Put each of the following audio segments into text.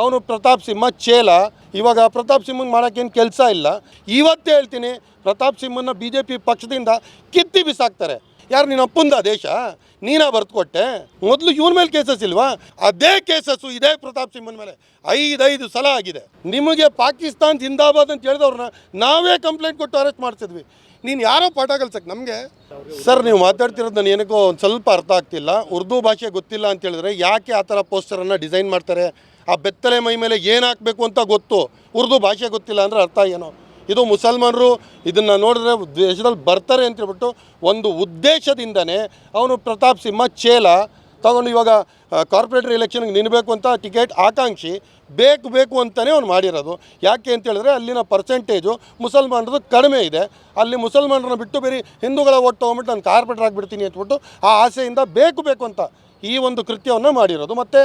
ಅವನು ಪ್ರತಾಪ್ ಸಿಂಹ ಚೇಲ ಇವಾಗ ಪ್ರತಾಪ್ ಸಿಂಹನ ಮಾಡೋಕ್ಕೇನು ಕೆಲಸ ಇಲ್ಲ. ಇವತ್ತೇ ಹೇಳ್ತೀನಿ, ಪ್ರತಾಪ್ ಸಿಂಹನ ಬಿ ಜೆ ಪಿ ಪಕ್ಷದಿಂದ ಕಿತ್ತಿ ಬಿಸಾಕ್ತಾರೆ. ಯಾರು ನಿನ್ನ ಅಪ್ಪಂದ ದೇಶ? ನೀನಾ ಬರ್ತ್ಕೊಟ್ಟೆ ಮೊದಲು ಇವನ ಮೇಲೆ ಕೇಸಸ್ ಇಲ್ವಾ? ಅದೇ ಕೇಸಸ್ಸು ಇದೇ ಪ್ರತಾಪ್ ಸಿಂಹನ ಮೇಲೆ. ಐದೈದು ಸಲ ಆಗಿದೆ. ನಿಮಗೆ ಪಾಕಿಸ್ತಾನ್ ಜಿಂದಾಬಾದ್ ಅಂತ ಹೇಳಿದವ್ರನ್ನ ನಾವೇ ಕಂಪ್ಲೇಂಟ್ ಕೊಟ್ಟು ಅರೆಸ್ಟ್ ಮಾಡ್ತಿದ್ವಿ ನೀನು ಯಾರೋ ಪಾಠ ಕಲ್ಸಕ್ಕೆ ನಮಗೆ? ಸರ್, ನೀವು ಮಾತಾಡ್ತಿರೋದು ನಾನು ಏನಕ್ಕೋ ಒಂದು ಸ್ವಲ್ಪ ಅರ್ಥ ಆಗ್ತಿಲ್ಲ. ಉರ್ದು ಭಾಷೆ ಗೊತ್ತಿಲ್ಲ ಅಂತ ಹೇಳಿದ್ರೆ ಯಾಕೆ ಆ ಥರ ಪೋಸ್ಟರನ್ನು ಡಿಸೈನ್ ಮಾಡ್ತಾರೆ? ಆ ಬೆತ್ತಲೆ ಮೈ ಮೇಲೆ ಏನು ಹಾಕಬೇಕು ಅಂತ ಗೊತ್ತು. ಉರ್ದು ಭಾಷೆ ಗೊತ್ತಿಲ್ಲ ಅಂದರೆ ಅರ್ಥ ಏನೋ? ಇದು ಮುಸಲ್ಮಾನರು ಇದನ್ನು ನೋಡಿದ್ರೆ ದೇಶದಲ್ಲಿ ಬರ್ತಾರೆ ಅಂತ ಹೇಳ್ಬಿಟ್ಟು ಒಂದು ಉದ್ದೇಶದಿಂದನೇ ಅವನು ಪ್ರತಾಪ್ ಸಿಂಹ ಚೇಲ ತಗೊಂಡು ಇವಾಗ ಕಾರ್ಪೊರೇಟರ್ ಎಲೆಕ್ಷನ್ಗೆ ನಿಲ್ಲಬೇಕು ಅಂತ ಟಿಕೆಟ್ ಆಕಾಂಕ್ಷಿ, ಬೇಕು ಬೇಕು ಅಂತಲೇ ಅವ್ನು ಮಾಡಿರೋದು. ಯಾಕೆ ಅಂತ ಹೇಳಿದ್ರೆ ಅಲ್ಲಿನ ಪರ್ಸೆಂಟೇಜು ಮುಸಲ್ಮಾನರದು ಕಡಿಮೆ ಇದೆ. ಅಲ್ಲಿ ಮುಸಲ್ಮಾನರನ್ನ ಬಿಟ್ಟು ಬೇರೆ ಹಿಂದೂಗಳ ಒಟ್ಟು ತೊಗೊಂಬಿಟ್ಟು ನಾನು ಕಾರ್ಪೊರೇಟರ್ ಆಗಿಬಿಡ್ತೀನಿ ಅಂದ್ಬಿಟ್ಟು ಆ ಆಸೆಯಿಂದ ಬೇಕು ಬೇಕು ಅಂತ ಈ ಒಂದು ಕೃತ್ಯವನ್ನು ಮಾಡಿರೋದು. ಮತ್ತು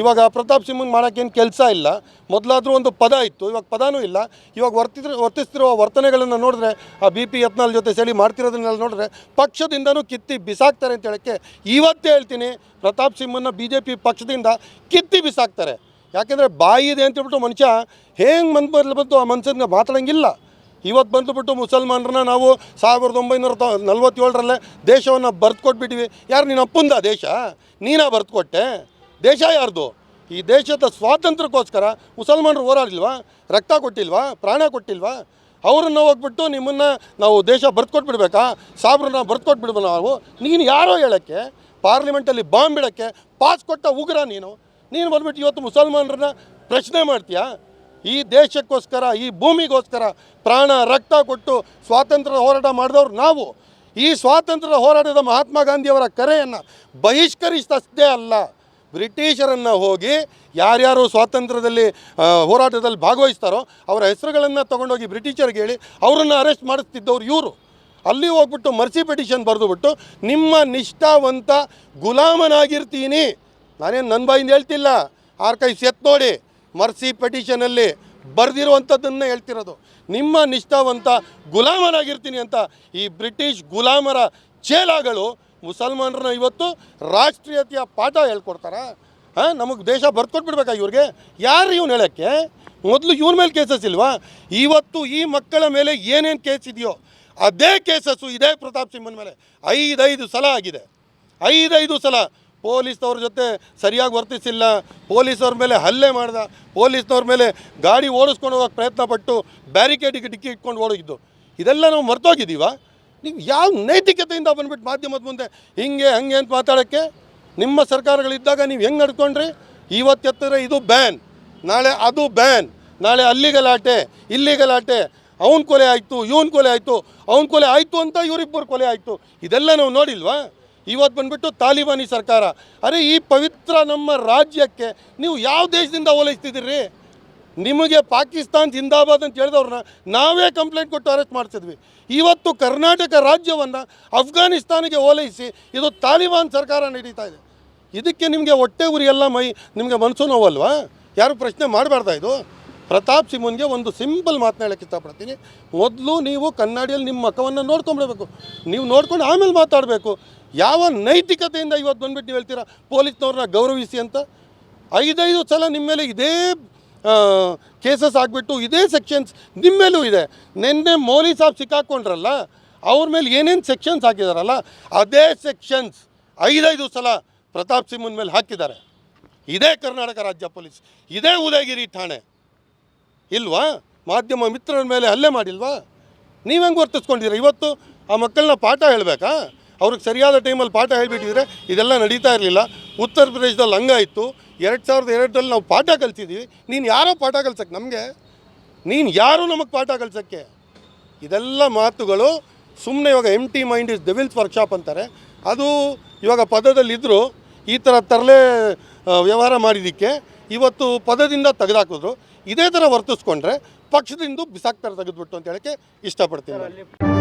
ಇವಾಗ ಪ್ರತಾಪ್ ಸಿಂಹನ್ ಮಾಡೋಕ್ಕೇನು ಕೆಲಸ ಇಲ್ಲ. ಮೊದಲಾದರೂ ಒಂದು ಪದ ಇತ್ತು. ಇವಾಗ ಪದನೂ ಇಲ್ಲ. ಇವಾಗ ವರ್ತಿದ್ರೆ ವರ್ತಿಸ್ತಿರುವ ವರ್ತನೆಗಳನ್ನು ನೋಡಿದ್ರೆ, ಆ ಬಿ ಪಿ ಯತ್ನಾಲ್ ಜೊತೆ ಸೇರಿ ಮಾಡ್ತಿರೋದನ್ನೆಲ್ಲ ನೋಡಿದ್ರೆ ಪಕ್ಷದಿಂದನೂ ಕಿತ್ತಿ ಬಿಸಾಕ್ತಾರೆ ಅಂತ ಹೇಳೋಕ್ಕೆ ಇವತ್ತೇ ಹೇಳ್ತೀನಿ. ಪ್ರತಾಪ್ ಸಿಂಹನ್ನ ಬಿ ಜೆ ಪಿ ಪಕ್ಷದಿಂದ ಕಿತ್ತಿ ಬಿಸಾಕ್ತಾರೆ. ಯಾಕೆಂದರೆ ಬಾಯಿ ಇದೆ ಅಂತ ಹೇಳ್ಬಿಟ್ಟು ಮನುಷ್ಯ ಹೇಗೆ ಮನ್ ಬರ್ಲಿ ಬಂತು ಆ ಮನ್ಸನ್ನ ಮಾತಾಡೋಂಗಿಲ್ಲ. ಇವತ್ತು ಬಂದುಬಿಟ್ಟು ಮುಸಲ್ಮಾನರನ್ನ ನಾವು ಸಾವಿರದ ಒಂಬೈನೂರ ತ ನಲ್ವತ್ತೇಳರಲ್ಲೇ ದೇಶವನ್ನು ಬರ್ತ್ಕೊಟ್ಬಿಟ್ಟಿವಿ ಯಾರು ನಿನ್ನ ಅಪ್ಪಂದ ದೇಶ? ನೀನಾ ಬರ್ತ್ಕೊಟ್ಟೆ ದೇಶ ಯಾರ್ದು? ಈ ದೇಶದ ಸ್ವಾತಂತ್ರ್ಯಕ್ಕೋಸ್ಕರ ಮುಸಲ್ಮಾನರು ಹೋರಾಡಿಲ್ವಾ ರಕ್ತ ಕೊಟ್ಟಿಲ್ವಾ? ಪ್ರಾಣ ಕೊಟ್ಟಿಲ್ವಾ? ಅವ್ರನ್ನ ಹೋಗ್ಬಿಟ್ಟು ನಿಮ್ಮನ್ನು ನಾವು ದೇಶ ಬರ್ತ್ಕೊಟ್ಬಿಡ್ಬೇಕಾ ಸಾಬ್ರನ್ನ ಬರ್ತ್ಕೊಟ್ಬಿಡ್ಬ ನಾವು. ನೀನು ಯಾರೋ ಹೇಳೋಕ್ಕೆ? ಪಾರ್ಲಿಮೆಂಟಲ್ಲಿ ಬಾಂಬ್ ಇಡೋಕ್ಕೆ ಪಾಸ್ ಕೊಟ್ಟ ಉಗ್ರ ನೀನು. ನೀನು ಬಂದ್ಬಿಟ್ಟು ಇವತ್ತು ಮುಸಲ್ಮಾನರನ್ನ ಪ್ರಶ್ನೆ ಮಾಡ್ತೀಯಾ? ಈ ದೇಶಕ್ಕೋಸ್ಕರ, ಈ ಭೂಮಿಗೋಸ್ಕರ ಪ್ರಾಣ, ರಕ್ತ ಕೊಟ್ಟು ಸ್ವಾತಂತ್ರ್ಯ ಹೋರಾಟ ಮಾಡಿದವ್ರು ನಾವು. ಈ ಸ್ವಾತಂತ್ರ್ಯ ಹೋರಾಟದ ಮಹಾತ್ಮ ಗಾಂಧಿಯವರ ಕರೆಯನ್ನು ಬಹಿಷ್ಕರಿಸಿದಷ್ಟೇ ಅಲ್ಲ, ಬ್ರಿಟಿಷರನ್ನು ಹೋಗಿ ಯಾರ್ಯಾರು ಸ್ವಾತಂತ್ರ್ಯದಲ್ಲಿ ಹೋರಾಟದಲ್ಲಿ ಭಾಗವಹಿಸ್ತಾರೋ ಅವರ ಹೆಸರುಗಳನ್ನು ತೊಗೊಂಡೋಗಿ ಬ್ರಿಟಿಷರಿಗೆ ಹೇಳಿ ಅವರನ್ನು ಅರೆಸ್ಟ್ ಮಾಡಿಸ್ತಿದ್ದವ್ರು ಇವರು. ಅಲ್ಲಿ ಹೋಗ್ಬಿಟ್ಟು ಮರ್ಸಿ ಪಿಟಿಷನ್ ಬರೆದುಬಿಟ್ಟು ನಿಮ್ಮ ನಿಷ್ಠಾವಂತ ಗುಲಾಮನಾಗಿರ್ತೀನಿ. ನಾನೇನು ನನ್ನ ಬಾಯಿಂದ ಹೇಳ್ತಿಲ್ಲ. ಆರ್ಕೈ ಸೆತ್ ನೋಡಿ. ಮರ್ಸಿ ಪೆಟಿಷನಲ್ಲಿ ಬರೆದಿರುವಂಥದ್ದನ್ನೇ ಹೇಳ್ತಿರೋದು. ನಿಮ್ಮ ನಿಷ್ಠಾವಂತ ಗುಲಾಮನಾಗಿರ್ತೀನಿ ಅಂತ ಈ ಬ್ರಿಟಿಷ್ ಗುಲಾಮರ ಚೇಲಾಗಳು ಮುಸಲ್ಮಾನರನ್ನ ಇವತ್ತು ರಾಷ್ಟ್ರೀಯತೆಯ ಪಾಠ ಹೇಳ್ಕೊಡ್ತಾರ? ಹಾಂ, ನಮಗೆ ದೇಶ ಬರ್ಕೊಟ್ಬಿಡ್ಬೇಕಾ ಇವ್ರಿಗೆ? ಯಾರು ಇವ್ನು ಹೇಳೋಕ್ಕೆ? ಮೊದಲು ಇವ್ರ ಮೇಲೆ ಕೇಸಸ್ ಇಲ್ವಾ? ಇವತ್ತು ಈ ಮಕ್ಕಳ ಮೇಲೆ ಏನೇನು ಕೇಸ್ ಇದೆಯೋ ಅದೇ ಕೇಸಸ್ಸು ಇದೇ ಪ್ರತಾಪ್ ಸಿಂಹನ ಮೇಲೆ. ಐದೈದು ಸಲ ಆಗಿದೆ. ಐದೈದು ಸಲ ಪೊಲೀಸ್ನವ್ರ ಜೊತೆ ಸರಿಯಾಗಿ ವರ್ತಿಸಿಲ್ಲ, ಪೊಲೀಸ್ನವ್ರ ಮೇಲೆ ಹಲ್ಲೆ ಮಾಡ್ದ, ಪೊಲೀಸ್ನವ್ರ ಮೇಲೆ ಗಾಡಿ ಓಡಿಸ್ಕೊಂಡು ಹೋಗೋಕೆ ಪ್ರಯತ್ನ ಪಟ್ಟು ಬ್ಯಾರಿಕೇಡಿಗೆ ಡಿಕ್ಕಿ ಇಟ್ಕೊಂಡು ಓಡೋಗಿದ್ದು. ಇದೆಲ್ಲ ನಾವು ಮರ್ತೋಗಿದ್ದೀವ? ನೀವು ಯಾವ ನೈತಿಕತೆಯಿಂದ ಬಂದ್ಬಿಟ್ಟು ಮಾಧ್ಯಮದ ಮುಂದೆ ಹಿಂಗೆ, ಹಂಗೆ ಅಂತ ಮಾತಾಡೋಕ್ಕೆ? ನಿಮ್ಮ ಸರ್ಕಾರಗಳಿದ್ದಾಗ ನೀವು ಹೆಂಗೆ ನಡ್ಕೊಂಡ್ರಿ? ಇವತ್ತು ಎತ್ತಿದ್ರೆ ಇದು ಬ್ಯಾನ್. ನಾಳೆ ಅದು ಬ್ಯಾನ್. ನಾಳೆ ಅಲ್ಲಿ ಗಲಾಟೆ ಇಲ್ಲಿ ಗಲಾಟೆ ಅವನ ಕೊಲೆ ಆಯಿತು, ಇವನ್ ಕೊಲೆ ಆಯಿತು, ಅವನ ಕೊಲೆ ಆಯಿತು ಅಂತ ಇವರಿಬ್ಬರು ಕೊಲೆ ಆಯಿತು. ಇದೆಲ್ಲ ನಾವು ನೋಡಿಲ್ವಾ? ಇವತ್ತು ಬಂದ್ಬಿಟ್ಟು ತಾಲಿಬಾನಿ ಸರ್ಕಾರ. ಅರೆ, ಈ ಪವಿತ್ರ ನಮ್ಮ ರಾಜ್ಯಕ್ಕೆ ನೀವು ಯಾವ ದೇಶದಿಂದ ಓಲೈಸ್ತಿದ್ದೀರಿ? ನಿಮಗೆ ಪಾಕಿಸ್ತಾನ್ ಜಿಂದಾಬಾದ್ ಅಂತ ಹೇಳಿದವ್ರನ್ನ ನಾವೇ ಕಂಪ್ಲೇಂಟ್ ಕೊಟ್ಟು ಅರೆಸ್ಟ್ ಮಾಡ್ತಿದ್ವಿ ಇವತ್ತು ಕರ್ನಾಟಕ ರಾಜ್ಯವನ್ನು ಅಫ್ಘಾನಿಸ್ತಾನಿಗೆ ಓಲೈಸಿ ಇದು ತಾಲಿಬಾನ್ ಸರ್ಕಾರ ನಡೀತಾ ಇದೆ. ಇದಕ್ಕೆ ನಿಮಗೆ ಹೊಟ್ಟೆ ಉರಿ ಎಲ್ಲ ಮೈ, ನಿಮಗೆ ಮನಸ್ಸು ನೋವಲ್ವಾ? ಯಾರು ಪ್ರಶ್ನೆ ಮಾಡಬಾರ್ದಾ ಇದು? ಪ್ರತಾಪ್ ಸಿಂಹನ್ಗೆ ಒಂದು ಸಿಂಪಲ್ ಮಾತನಾಡೋಕ್ಕೆ ಇಷ್ಟಪಡ್ತೀನಿ. ಮೊದಲು ನೀವು ಕನ್ನಡಿಯಲ್ಲಿ ನಿಮ್ಮ ಮಖವನ್ನು ನೋಡ್ಕೊಂಬಿಡ್ಬೇಕು. ನೀವು ನೋಡ್ಕೊಂಡು ಆಮೇಲೆ ಮಾತಾಡಬೇಕು. ಯಾವ ನೈತಿಕತೆಯಿಂದ ಇವತ್ತು ಬಂದ್ಬಿಟ್ಟು ನೀವು ಹೇಳ್ತೀರಾ? ಪೊಲೀಸ್ನವ್ರನ್ನ ಗೌರವಿಸಿ ಅಂತ. ಐದೈದು ಸಲ ನಿಮ್ಮ ಮೇಲೆ ಇದೇ ಕೇಸಸ್ ಆಗಿಬಿಟ್ಟು ಇದೇ ಸೆಕ್ಷನ್ಸ್ ನಿಮ್ಮ ಮೇಲೂ ಇದೆ. ನಿನ್ನೆ ಮೌಲಿ ಸಾಬ್ ಸಿಕ್ಕಾಕ್ಕೊಂಡ್ರಲ್ಲ ಅವ್ರ ಮೇಲೆ ಏನೇನು ಸೆಕ್ಷನ್ಸ್ ಹಾಕಿದಾರಲ್ಲ, ಅದೇ ಸೆಕ್ಷನ್ಸ್ ಐದೈದು ಸಲ ಪ್ರತಾಪ್ ಸಿಂಹನ ಮೇಲೆ ಹಾಕಿದ್ದಾರೆ. ಇದೇ ಕರ್ನಾಟಕ ರಾಜ್ಯ ಪೊಲೀಸ್, ಇದೇ ಉದಯಗಿರಿ ಠಾಣೆ. ಇಲ್ವಾ? ಮಾಧ್ಯಮ ಮಿತ್ರರ ಮೇಲೆ ಹಲ್ಲೆ ಮಾಡಿಲ್ವಾ? ನೀವು ಹೆಂಗೆ ವರ್ತಿಸ್ಕೊಂಡಿದ್ದೀರ? ಇವತ್ತು ಆ ಮಕ್ಕಳನ್ನ ಪಾಠ ಹೇಳಬೇಕಾ? ಅವ್ರಿಗೆ ಸರಿಯಾದ ಟೈಮಲ್ಲಿ ಪಾಠ ಹೇಳಿಬಿಟ್ಟಿದ್ರೆ ಇದೆಲ್ಲ ನಡೀತಾ ಇರಲಿಲ್ಲ. ಉತ್ತರ ಪ್ರದೇಶದಲ್ಲಿ ಹಂಗಾಯಿತು ಎರಡು ಸಾವಿರದ ಎರಡರಲ್ಲಿ ನಾವು ಪಾಠ ಕಲ್ತಿದ್ದೀವಿ. ನೀನು ಯಾರೋ ಪಾಠ ಕಲ್ಸಕ್ಕೆ ನಮಗೆ? ನೀನು ಯಾರು ನಮಗೆ ಪಾಠ ಕಲ್ಸೋಕ್ಕೆ? ಇದೆಲ್ಲ ಮಾತುಗಳು ಸುಮ್ಮನೆ ಇವಾಗ empty mind is devil's workshop ಅಂತಾರೆ. ಅದು ಇವಾಗ ಪದದಲ್ಲಿದ್ದರೂ ಈ ಥರ ತರಲೆ ವ್ಯವಹಾರ ಮಾಡಿದ್ದಕ್ಕೆ ಇವತ್ತು ಪದದಿಂದ ತೆಗೆದಾಕಿದ್ರು ಇದೇ ಥರ ವರ್ತಿಸ್ಕೊಂಡ್ರೆ ಪಕ್ಷದಿಂದ ಬಿಸಾಕ್ತಾರೆ ತೆಗೆದುಬಿಟ್ಟು ಅಂತ ಹೇಳಕ್ಕೆ ಇಷ್ಟಪಡ್ತೀನಿ.